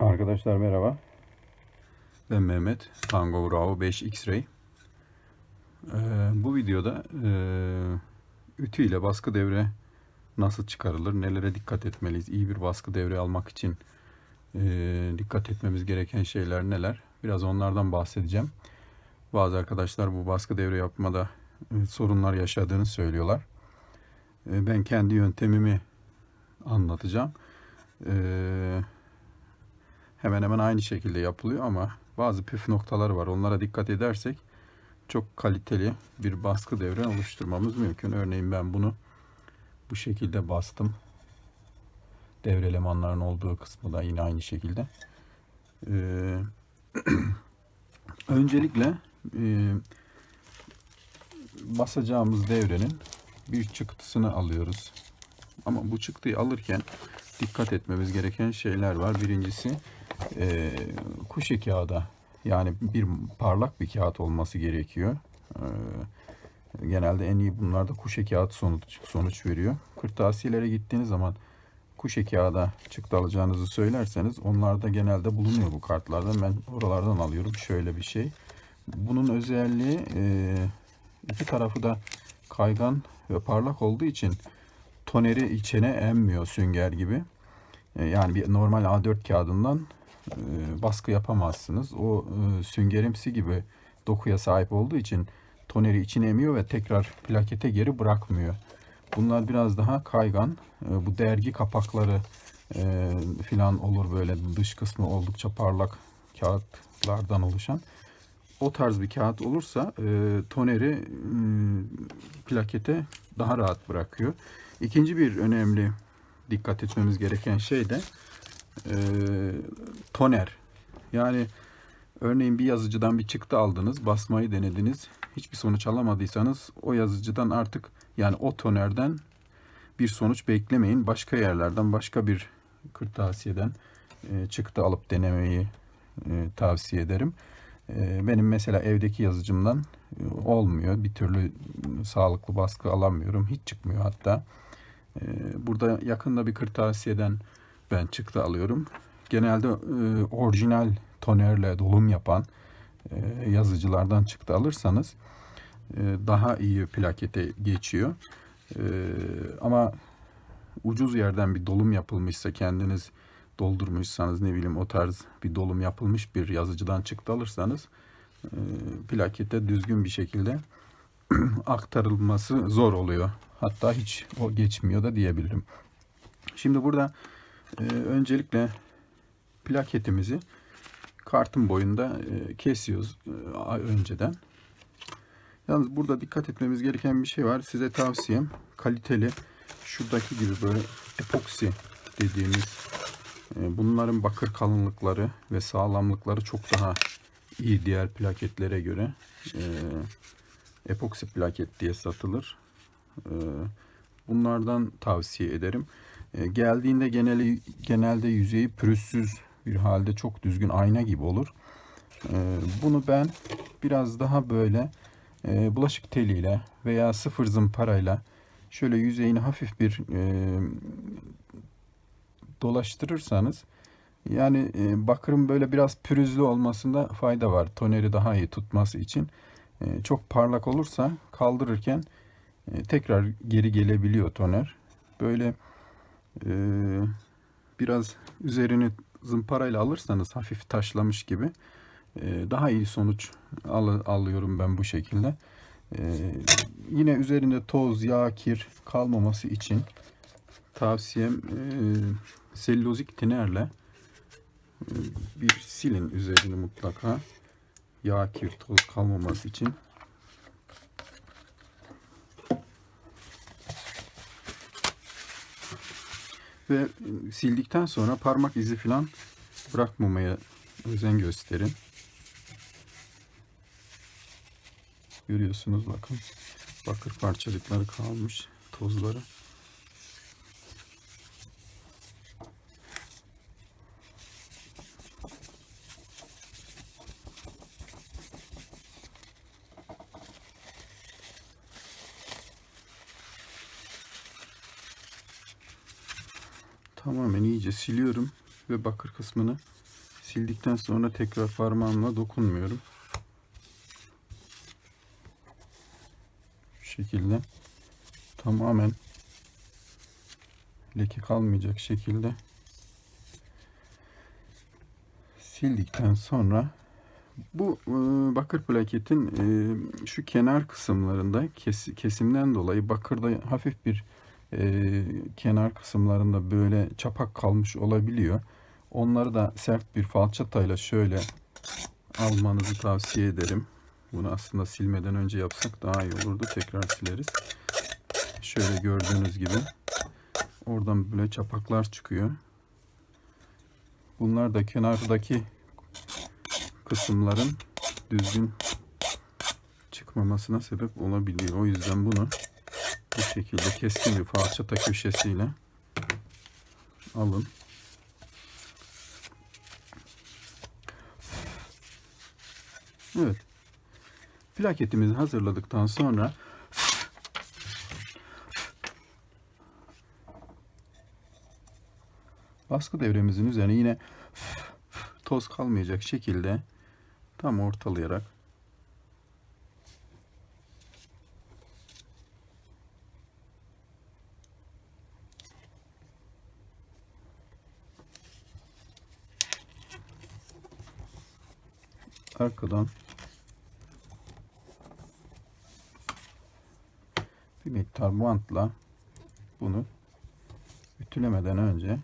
Arkadaşlar merhaba. Ben Mehmet. Tango Bravo 5 X-Ray. Ee, bu videoda e, ütü ile baskı devre nasıl çıkarılır, nelere dikkat etmeliyiz, iyi bir baskı devre almak için e, dikkat etmemiz gereken şeyler neler? Biraz onlardan bahsedeceğim. Bazı arkadaşlar bu baskı devre yapmada e, sorunlar yaşadığını söylüyorlar. E, ben kendi yöntemimi anlatacağım. Eee hemen hemen aynı şekilde yapılıyor ama bazı püf noktaları var. Onlara dikkat edersek çok kaliteli bir baskı devre oluşturmamız mümkün. Örneğin ben bunu bu şekilde bastım. Devre elemanların olduğu kısmı da yine aynı şekilde. Ee, öncelikle e, basacağımız devrenin bir çıktısını alıyoruz. Ama bu çıktıyı alırken dikkat etmemiz gereken şeyler var. Birincisi e, kuşe kağıda yani bir parlak bir kağıt olması gerekiyor. E, genelde en iyi bunlarda kuşe kağıt sonuç, sonuç veriyor. Kırtasiyelere gittiğiniz zaman kuşe kağıda çıktı alacağınızı söylerseniz onlarda genelde bulunuyor bu kartlardan. Ben oralardan alıyorum. Şöyle bir şey. Bunun özelliği e, iki tarafı da kaygan ve parlak olduğu için toneri içine emmiyor sünger gibi. E, Yani bir normal A4 kağıdından e, baskı yapamazsınız. O e, süngerimsi gibi dokuya sahip olduğu için toneri içine emiyor ve tekrar plakete geri bırakmıyor. Bunlar biraz daha kaygan. E, Bu dergi kapakları e, filan olur böyle dış kısmı oldukça parlak kağıtlardan oluşan. O tarz bir kağıt olursa toneri m, plakete daha rahat bırakıyor. İkinci bir önemli dikkat etmemiz gereken şey de e, toner. Yani örneğin bir yazıcıdan bir çıktı aldınız, basmayı denediniz. Hiçbir sonuç alamadıysanız o yazıcıdan artık yani o tonerden bir sonuç beklemeyin. Başka yerlerden, başka bir kırtasiyeden e, çıktı alıp denemeyi e, tavsiye ederim. E, benim mesela evdeki yazıcımdan e, olmuyor. Bir türlü sağlıklı baskı alamıyorum. Hiç çıkmıyor hatta. E, burada yakında bir kırtasiyeden ben çıktı alıyorum. Genelde e, orijinal tonerle dolum yapan e, yazıcılardan çıktı alırsanız e, daha iyi plakete geçiyor. E, ama ucuz yerden bir dolum yapılmışsa kendiniz doldurmuşsanız ne bileyim o tarz bir dolum yapılmış bir yazıcıdan çıktı alırsanız e, plakete düzgün bir şekilde aktarılması zor oluyor. Hatta hiç o geçmiyor da diyebilirim. Şimdi burada e, öncelikle plaketimizi kartın boyunda e, kesiyoruz e, önceden. Yalnız burada dikkat etmemiz gereken bir şey var. Size tavsiyem kaliteli şuradaki gibi böyle epoksi dediğimiz e, bunların bakır kalınlıkları ve sağlamlıkları çok daha iyi diğer plaketlere göre. Epoksi plaket diye satılır. Bunlardan tavsiye ederim. E, geldiğinde geneli, genelde yüzeyi pürüzsüz bir halde çok düzgün ayna gibi olur. E, bunu ben biraz daha böyle e, bulaşık teliyle veya sıfır zımparayla şöyle yüzeyini hafif bir dolaştırırsanız yani bakırın böyle biraz pürüzlü olmasında fayda var. Toneri daha iyi tutması için. Çok parlak olursa kaldırırken tekrar geri gelebiliyor toner. Böyle biraz üzerini zımparayla alırsanız hafif taşlamış gibi e, daha iyi sonuç al, alıyorum ben bu şekilde. E, yine üzerinde toz, yağ, kir kalmaması için tavsiyem e, selülozik tinerle e, bir silin üzerini mutlaka yağ, kir, toz kalmaması için. Ve sildikten sonra parmak izi falan bırakmamaya özen gösterin. Görüyorsunuz bakın. Bakır parçacıkları kalmış. Tozları. İyice siliyorum ve bakır kısmını. Sildikten sonra tekrar parmağımla dokunmuyorum. Şu şekilde. Tamamen leke kalmayacak şekilde. Sildikten sonra bu e, bakır plaketin e, şu kenar kısımlarında kes, kesimden dolayı bakırda hafif bir e, kenar kısımlarında böyle çapak kalmış olabiliyor. Onları da sert bir falçatayla şöyle almanızı tavsiye ederim. Bunu aslında silmeden önce yapsak daha iyi olurdu. Tekrar sileriz. Şöyle gördüğünüz gibi oradan böyle çapaklar çıkıyor. Bunlar da kenardaki kısımların düzgün çıkmamasına sebep olabiliyor. O yüzden bunu bu şekilde keskin bir falçata köşesiyle alın. Evet. Plaketimizi hazırladıktan sonra baskı devremizin üzerine yine toz kalmayacak şekilde tam ortalayarak arkadan bir miktar bantla bunu ütülemeden önce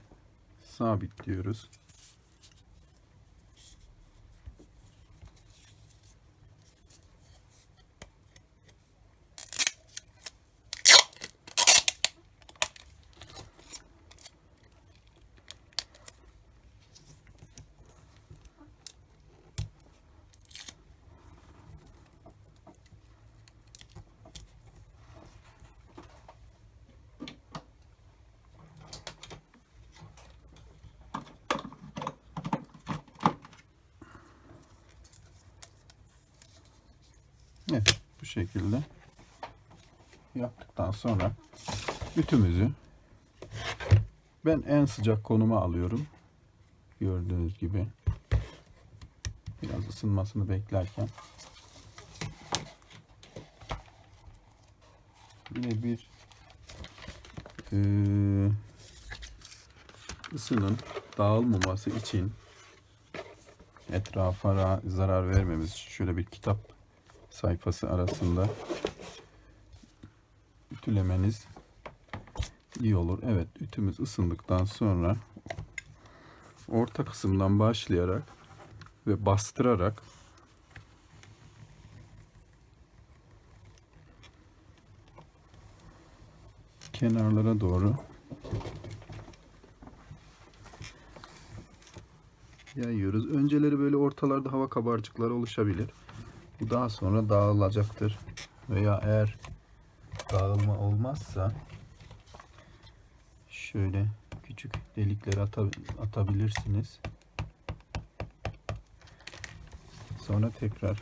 sabitliyoruz. Şekilde yaptıktan sonra ütümüzü ben en sıcak konuma alıyorum. Gördüğünüz gibi biraz ısınmasını beklerken yine bir eee, ısının dağılmaması için etrafa ra- zarar vermemiz şöyle bir kitap sayfası arasında ütülemeniz iyi olur. Evet ütümüz ısındıktan sonra orta kısımdan başlayarak ve bastırarak kenarlara doğru yayıyoruz. Önceleri böyle ortalarda hava kabarcıkları oluşabilir. Bu daha sonra dağılacaktır. Veya eğer dağılma olmazsa şöyle küçük delikleri ata- atabilirsiniz. Sonra tekrar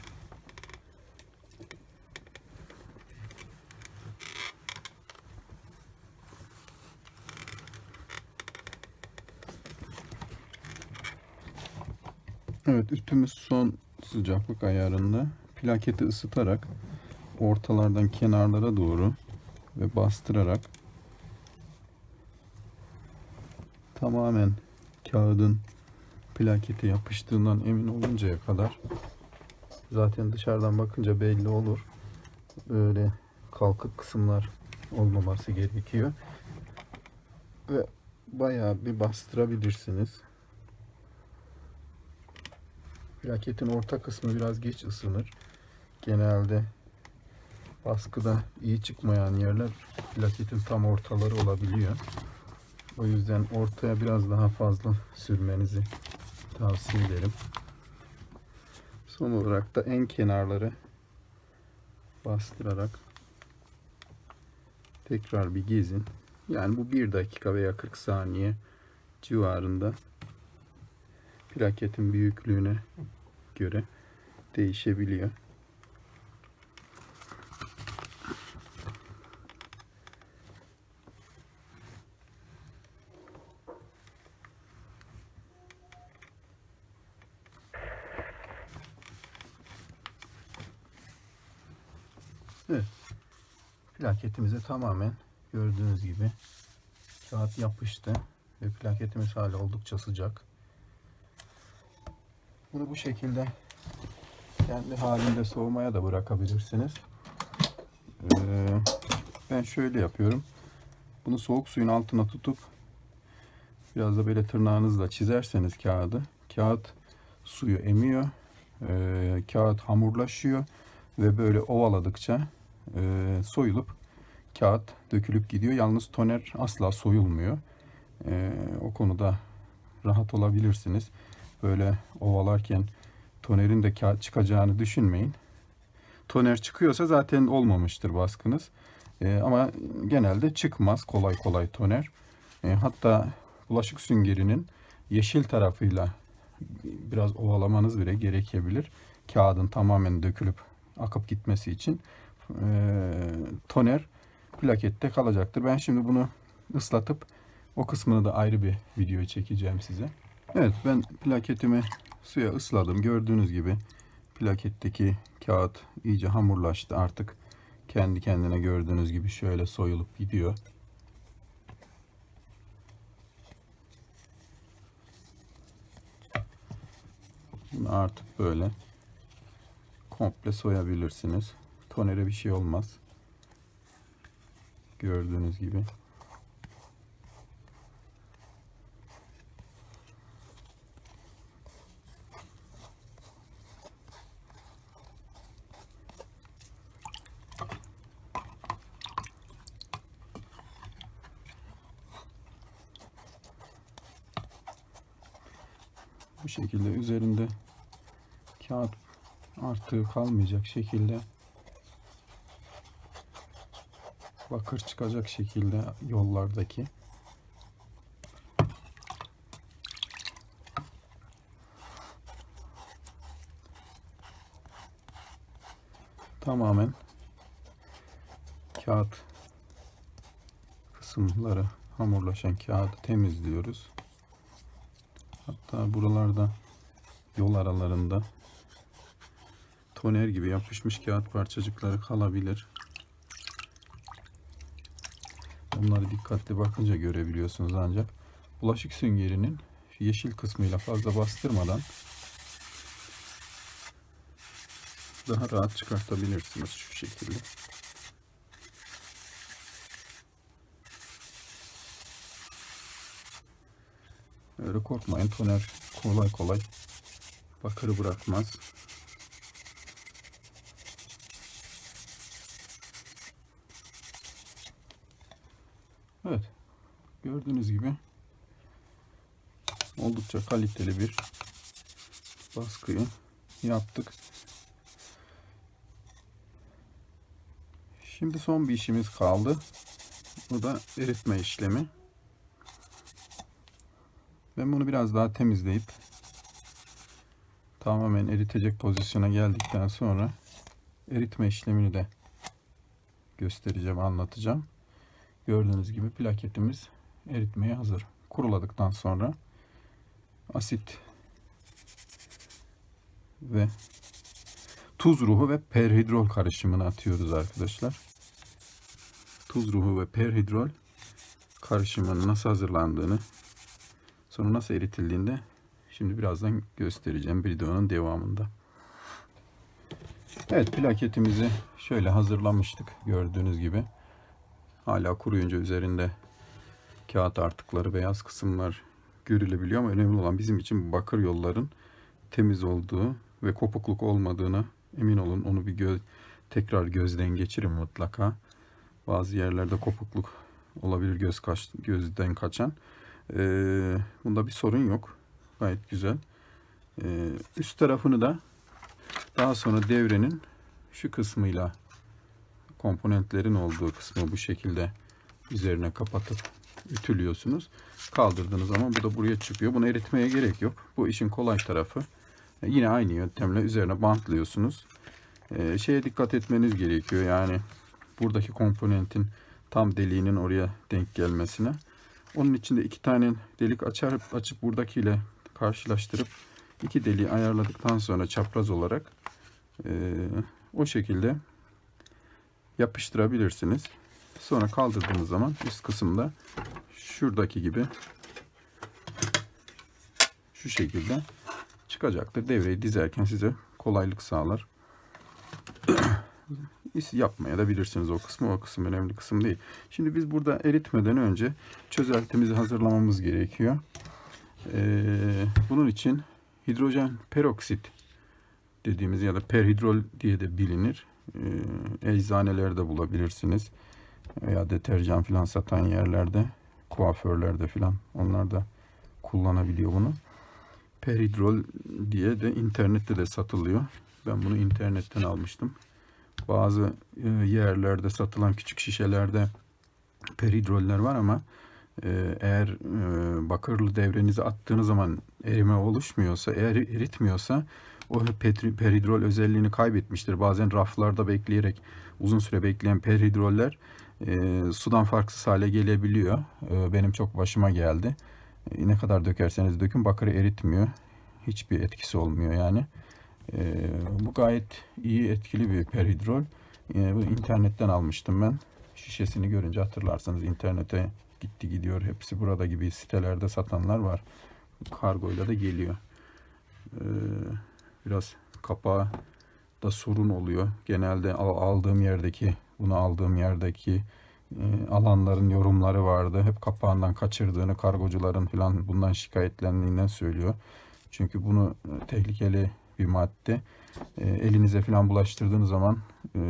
Evet ütümüz son sıcaklık ayarında plaketi ısıtarak ortalardan kenarlara doğru ve bastırarak tamamen kağıdın plakete yapıştığından emin oluncaya kadar zaten dışarıdan bakınca belli olur. Böyle kalkık kısımlar olmaması gerekiyor. Ve bayağı bir bastırabilirsiniz. Plaketin orta kısmı biraz geç ısınır. Genelde baskıda iyi çıkmayan yerler plaketin tam ortaları olabiliyor. O yüzden ortaya biraz daha fazla sürmenizi tavsiye ederim. Son olarak da en kenarları bastırarak tekrar bir gezin. Yani bu 1 dakika veya 40 saniye civarında plaketin büyüklüğüne göre değişebiliyor. Evet. Plaketimize tamamen gördüğünüz gibi kağıt yapıştı ve plaketimiz hala oldukça sıcak. Bunu bu şekilde kendi halinde soğumaya da bırakabilirsiniz. Ee, ben şöyle yapıyorum. Bunu soğuk suyun altına tutup biraz da böyle tırnağınızla çizerseniz kağıdı. Kağıt suyu emiyor. Ee, kağıt hamurlaşıyor ve böyle ovaladıkça e, soyulup kağıt dökülüp gidiyor. Yalnız toner asla soyulmuyor. Ee, o konuda rahat olabilirsiniz. Böyle ovalarken tonerin de kağıt çıkacağını düşünmeyin. Toner çıkıyorsa zaten olmamıştır baskınız. Ee, ama genelde çıkmaz kolay kolay toner. Ee, hatta bulaşık süngerinin yeşil tarafıyla biraz ovalamanız bile gerekebilir. Kağıdın tamamen dökülüp akıp gitmesi için Ee, toner plakette kalacaktır. Ben şimdi bunu ıslatıp o kısmını da ayrı bir video çekeceğim size. Evet ben plaketimi suya ısladım. Gördüğünüz gibi plaketteki kağıt iyice hamurlaştı. Artık kendi kendine gördüğünüz gibi şöyle soyulup gidiyor. Bunu artık böyle komple soyabilirsiniz. Tonere bir şey olmaz. Gördüğünüz gibi. Bu şekilde üzerinde kağıt artığı kalmayacak şekilde bakır çıkacak şekilde yollardaki tamamen kağıt kısımları hamurlaşan kağıdı temizliyoruz. Hatta buralarda yol aralarında toner gibi yapışmış kağıt parçacıkları kalabilir. Bunları dikkatli bakınca görebiliyorsunuz ancak bulaşık süngerinin yeşil kısmıyla fazla bastırmadan daha rahat çıkartabilirsiniz şu şekilde. Öyle korkmayın toner kolay kolay bakırı bırakmaz. Evet. Gördüğünüz gibi oldukça kaliteli bir baskıyı yaptık. Şimdi son bir işimiz kaldı. Bu da eritme işlemi. Ben bunu biraz daha temizleyip tamamen eritecek pozisyona geldikten sonra eritme işlemini de göstereceğim, anlatacağım. Gördüğünüz gibi plaketimiz eritmeye hazır. Kuruladıktan sonra asit ve tuz ruhu ve perhidrol karışımını atıyoruz arkadaşlar. Tuz ruhu ve perhidrol karışımının nasıl hazırlandığını sonra nasıl eritildiğinde şimdi birazdan göstereceğim videonun devamında. Evet plaketimizi şöyle hazırlamıştık gördüğünüz gibi. Hala kuruyunca üzerinde kağıt artıkları, beyaz kısımlar görülebiliyor ama önemli olan bizim için bakır yolların temiz olduğu ve kopukluk olmadığına emin olun. Onu bir göz, tekrar gözden geçirin mutlaka. Bazı yerlerde kopukluk olabilir göz kaç, gözden kaçan. Ee, bunda bir sorun yok. Gayet güzel. Ee, üst tarafını da daha sonra devrenin şu kısmıyla komponentlerin olduğu kısmı bu şekilde üzerine kapatıp ütülüyorsunuz. Kaldırdığınız zaman bu da buraya çıkıyor. Bunu eritmeye gerek yok. Bu işin kolay tarafı. E, Yine aynı yöntemle üzerine bantlıyorsunuz. Ee, şeye dikkat etmeniz gerekiyor. Yani buradaki komponentin tam deliğinin oraya denk gelmesine. Onun için de iki tane delik açar, açıp buradakiyle karşılaştırıp iki deliği ayarladıktan sonra çapraz olarak e, o şekilde yapıştırabilirsiniz. Sonra kaldırdığınız zaman üst kısımda şuradaki gibi şu şekilde çıkacaktır. Devreyi dizerken size kolaylık sağlar. Yapmaya da bilirsiniz o kısmı. O kısım önemli kısım değil. Şimdi biz burada eritmeden önce çözeltimizi hazırlamamız gerekiyor. Ee, bunun için hidrojen peroksit dediğimiz ya da perhidrol diye de bilinir. Ee, eczanelerde bulabilirsiniz. Veya deterjan filan satan yerlerde, kuaförlerde filan onlar da kullanabiliyor bunu. Perhidrol diye de internette de satılıyor. Ben bunu internetten almıştım. Bazı e, yerlerde satılan küçük şişelerde perhidroller var ama e, eğer e, bakırlı devrenizi attığınız zaman erime oluşmuyorsa, eğer eritmiyorsa o perhidrol özelliğini kaybetmiştir. Bazen raflarda bekleyerek uzun süre bekleyen perhidroller e, sudan farksız hale gelebiliyor. E, benim çok başıma geldi. E, ne kadar dökerseniz dökün bakırı eritmiyor. Hiçbir etkisi olmuyor yani. E, bu gayet iyi etkili bir perhidrol. E, bu internetten almıştım ben. Şişesini görünce hatırlarsanız internete gitti gidiyor. Hepsi burada gibi sitelerde satanlar var. Kargoyla da geliyor. E, biraz kapağı da sorun oluyor. Genelde al- aldığım yerdeki, bunu aldığım yerdeki e, alanların yorumları vardı. Hep kapağından kaçırdığını kargocuların falan bundan şikayetlendiğinden söylüyor. Çünkü bunu e, tehlikeli bir madde. E, elinize falan bulaştırdığınız zaman e,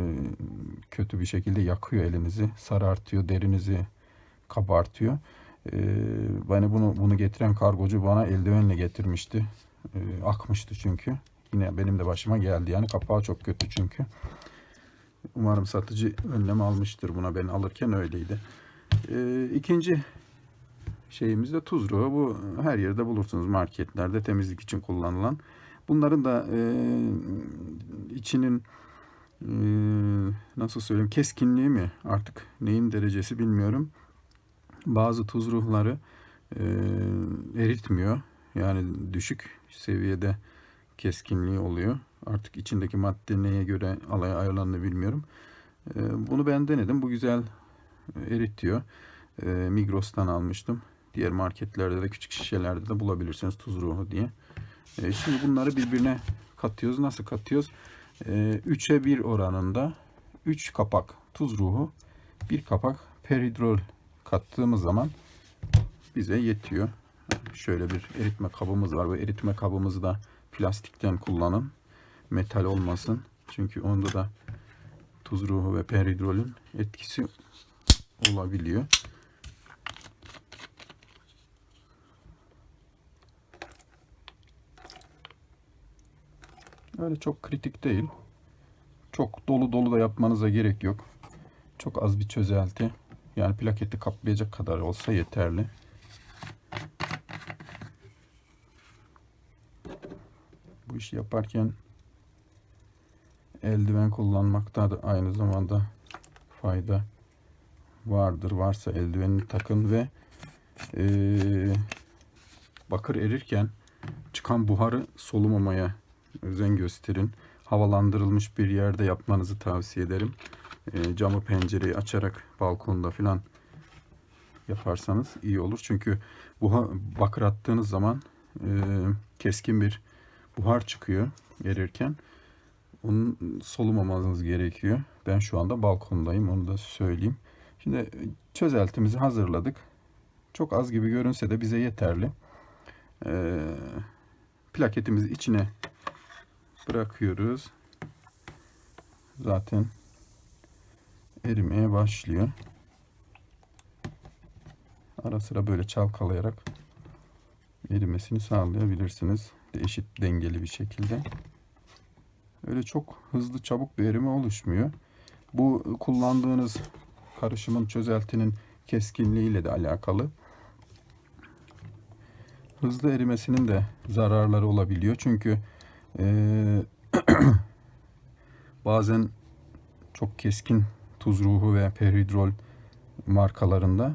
kötü bir şekilde yakıyor elinizi, sarartıyor, derinizi kabartıyor. E, bana bunu bunu getiren kargocu bana eldivenle getirmişti. E, akmıştı çünkü. Yine benim de başıma geldi. Yani kapağı çok kötü çünkü. Umarım satıcı önlem almıştır buna. Ben alırken öyleydi. E, ikinci şeyimiz de tuz ruhu. Bu her yerde bulursunuz marketlerde temizlik için kullanılan. Bunların da e, içinin e, nasıl söyleyeyim keskinliği mi artık neyin derecesi bilmiyorum. Bazı tuz ruhları e, eritmiyor. Yani düşük seviyede keskinliği oluyor. Artık içindeki madde neye göre alay ayarlandığını bilmiyorum. E, bunu ben denedim. Bu güzel e, eritiyor. E, Migros'tan almıştım. Diğer marketlerde de küçük şişelerde de bulabilirsiniz tuz ruhu diye. E, şimdi bunları birbirine katıyoruz. Nasıl katıyoruz? E, 3'e 1 oranında 3 kapak tuz ruhu, 1 kapak perhidrol kattığımız zaman bize yetiyor. Şöyle bir eritme kabımız var. Bu eritme kabımızı da plastikten kullanın. Metal olmasın. Çünkü onda da tuz ruhu ve perhidrolün etkisi olabiliyor. Öyle çok kritik değil. Çok dolu dolu da yapmanıza gerek yok. Çok az bir çözelti. Yani plaketi kaplayacak kadar olsa yeterli. Bu işi yaparken eldiven kullanmakta da aynı zamanda fayda vardır. Varsa eldivenini takın ve eee, bakır erirken çıkan buharı solumamaya özen gösterin. Havalandırılmış bir yerde yapmanızı tavsiye ederim. E, camı pencereyi açarak balkonda filan yaparsanız iyi olur. Çünkü buha, bakır attığınız zaman e, keskin bir buhar çıkıyor erirken. Onun solumamanız gerekiyor. Ben şu anda balkondayım onu da söyleyeyim. Şimdi çözeltimizi hazırladık. Çok az gibi görünse de bize yeterli. E, plaketimizi içine bırakıyoruz. Zaten erimeye başlıyor. Ara sıra böyle çalkalayarak erimesini sağlayabilirsiniz. Eşit dengeli bir şekilde. Öyle çok hızlı çabuk bir erime oluşmuyor. Bu kullandığınız karışımın çözeltinin keskinliğiyle de alakalı. Hızlı erimesinin de zararları olabiliyor. Çünkü ee, bazen çok keskin tuz ruhu ve perhidrol markalarında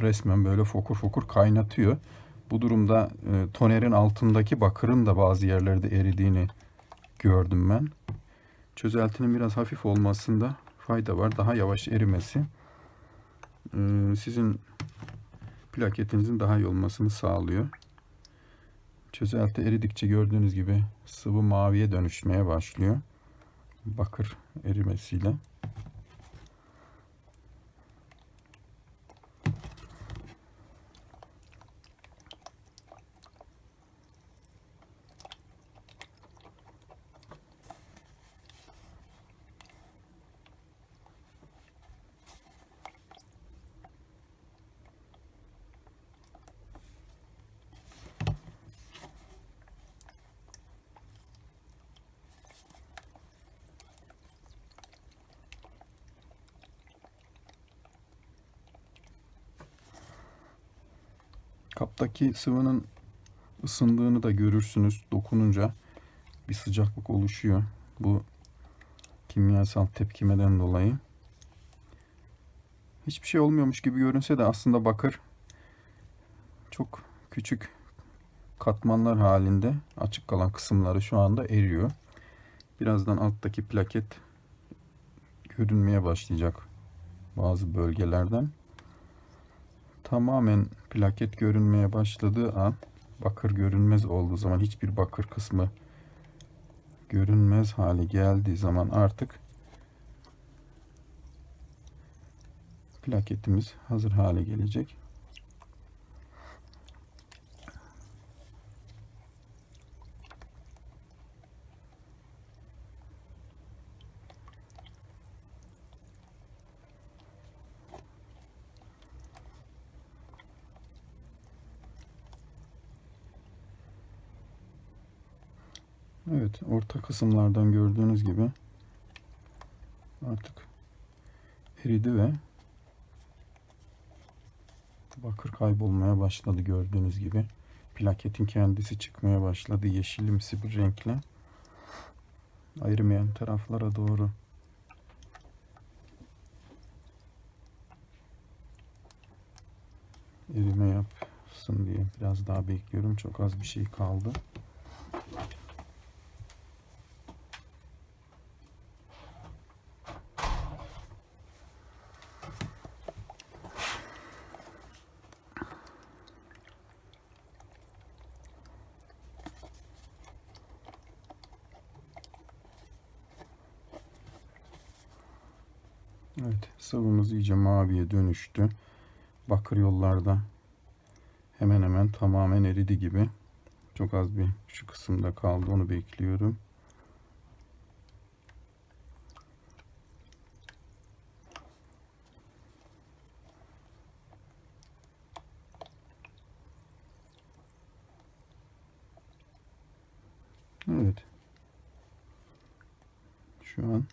resmen böyle fokur fokur kaynatıyor. Bu durumda e, tonerin altındaki bakırın da bazı yerlerde eridiğini gördüm ben. çözeltinin biraz hafif olmasında fayda var. Daha yavaş erimesi e, sizin plaketinizin daha iyi olmasını sağlıyor. Çözelti eridikçe gördüğünüz gibi sıvı maviye dönüşmeye başlıyor. Bakır erimesiyle. Kaptaki sıvının ısındığını da görürsünüz. Dokununca bir sıcaklık oluşuyor. Bu kimyasal tepkimeden dolayı. Hiçbir şey olmuyormuş gibi görünse de aslında bakır çok küçük katmanlar halinde açık kalan kısımları şu anda eriyor. Birazdan alttaki plaket görünmeye başlayacak bazı bölgelerden tamamen plaket görünmeye başladığı an bakır görünmez olduğu zaman hiçbir bakır kısmı görünmez hale geldiği zaman artık plaketimiz hazır hale gelecek. Evet, orta kısımlardan gördüğünüz gibi artık eridi ve bakır kaybolmaya başladı gördüğünüz gibi. Plaketin kendisi çıkmaya başladı yeşilimsi bir renkle. Ayırmayan taraflara doğru erime yapsın diye biraz daha bekliyorum. Çok az bir şey kaldı. Evet, sıvımız iyice maviye dönüştü. Bakır yollarda hemen hemen tamamen eridi gibi. Çok az bir şu kısımda kaldı. Onu bekliyorum. Evet. Şu an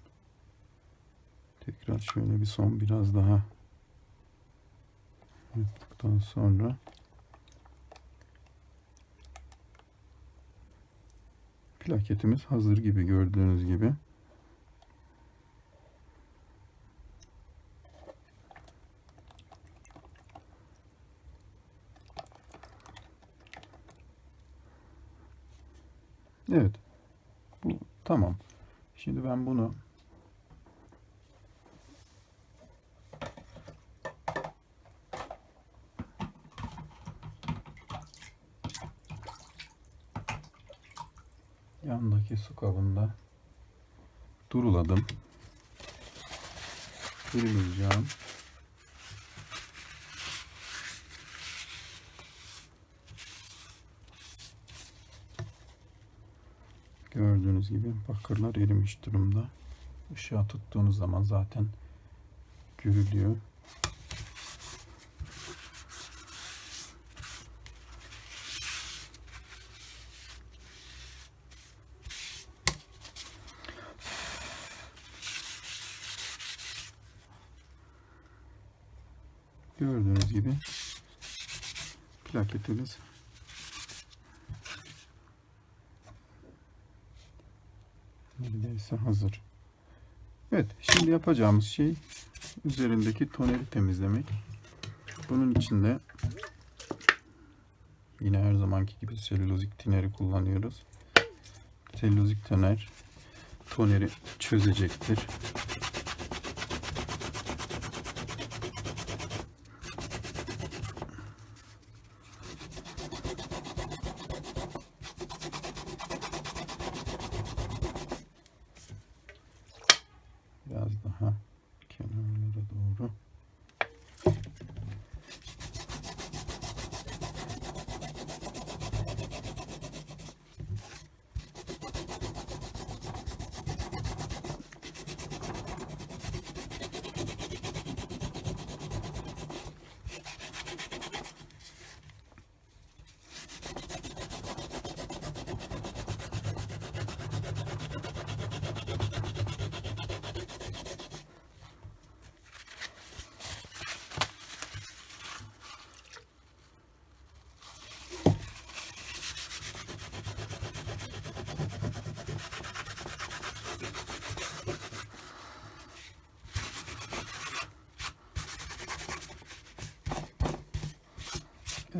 Tekrar şöyle bir son biraz daha yaptıktan sonra plaketimiz hazır gibi gördüğünüz gibi. Evet. Bu tamam. Şimdi ben bunu yandaki su kabında duruladım. Durulayacağım. Gördüğünüz gibi bakırlar erimiş durumda. Işığa tuttuğunuz zaman zaten görülüyor. Gördüğünüz gibi plaketimiz neredeyse hazır. Evet, şimdi yapacağımız şey üzerindeki toneri temizlemek. Bunun için de yine her zamanki gibi selülozik tineri kullanıyoruz. Selülozik toner toneri çözecektir. Biraz daha kenarlara doğru.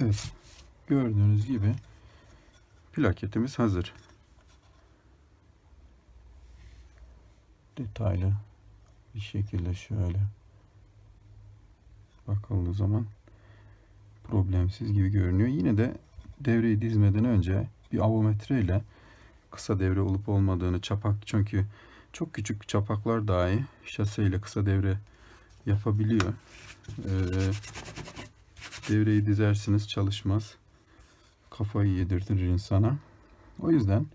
Evet. Gördüğünüz gibi plaketimiz hazır. Detaylı bir şekilde şöyle bakıldığı zaman problemsiz gibi görünüyor. Yine de devreyi dizmeden önce bir avometre ile kısa devre olup olmadığını çapak çünkü çok küçük çapaklar dahi şase ile kısa devre yapabiliyor. Ee, devreyi dizersiniz çalışmaz. Kafayı yedirtir insana. O yüzden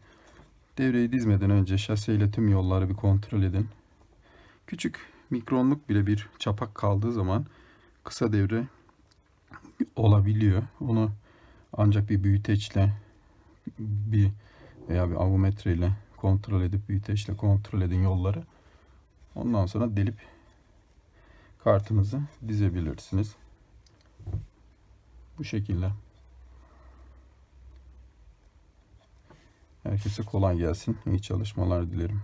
devreyi dizmeden önce şaseyle tüm yolları bir kontrol edin. Küçük mikronluk bile bir çapak kaldığı zaman kısa devre olabiliyor. Onu ancak bir büyüteçle bir veya bir avometreyle kontrol edip büyüteçle kontrol edin yolları. Ondan sonra delip kartınızı dizebilirsiniz. Bu şekilde. Herkese kolay gelsin. İyi çalışmalar dilerim.